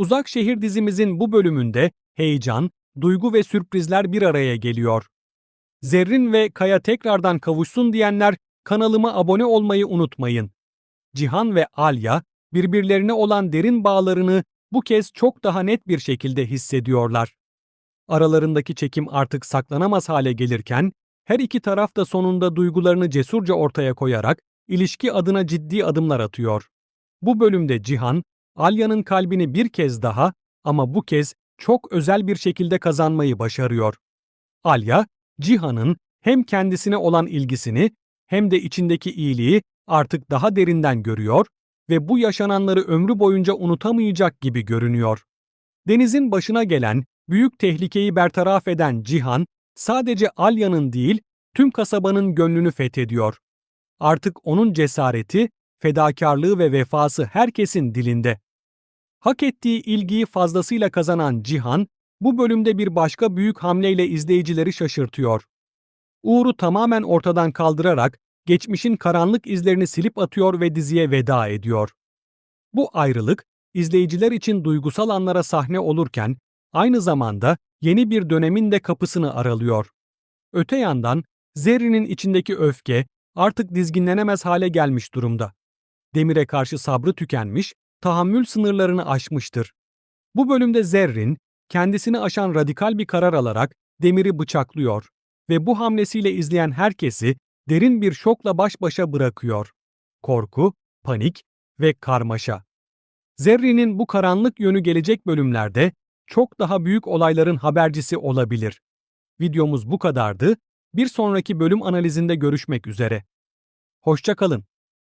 Uzak Şehir dizimizin bu bölümünde heyecan, duygu ve sürprizler bir araya geliyor. Zerrin ve Kaya tekrardan kavuşsun diyenler kanalıma abone olmayı unutmayın. Cihan ve Alya birbirlerine olan derin bağlarını bu kez çok daha net bir şekilde hissediyorlar. Aralarındaki çekim artık saklanamaz hale gelirken her iki taraf da sonunda duygularını cesurca ortaya koyarak ilişki adına ciddi adımlar atıyor. Bu bölümde Cihan, Alya'nın kalbini bir kez daha ama bu kez çok özel bir şekilde kazanmayı başarıyor. Alya, Cihan'ın hem kendisine olan ilgisini hem de içindeki iyiliği artık daha derinden görüyor ve bu yaşananları ömrü boyunca unutamayacak gibi görünüyor. Deniz'in başına gelen büyük tehlikeyi bertaraf eden Cihan, sadece Alya'nın değil, tüm kasabanın gönlünü fethediyor. Artık onun cesareti, fedakarlığı ve vefası herkesin dilinde. Hak ettiği ilgiyi fazlasıyla kazanan Cihan, bu bölümde bir başka büyük hamleyle izleyicileri şaşırtıyor. Uğur'u tamamen ortadan kaldırarak geçmişin karanlık izlerini silip atıyor ve diziye veda ediyor. Bu ayrılık izleyiciler için duygusal anlara sahne olurken aynı zamanda yeni bir dönemin de kapısını aralıyor. Öte yandan Zerrin'in içindeki öfke artık dizginlenemez hale gelmiş durumda. Demir'e karşı sabrı tükenmiş, tahammül sınırlarını aşmıştır. Bu bölümde Zerrin, kendisini aşan radikal bir karar alarak Demir'i bıçaklıyor ve bu hamlesiyle izleyen herkesi derin bir şokla baş başa bırakıyor. Korku, panik ve karmaşa. Zerrin'in bu karanlık yönü gelecek bölümlerde çok daha büyük olayların habercisi olabilir. Videomuz bu kadardı. Bir sonraki bölüm analizinde görüşmek üzere. Hoşça kalın.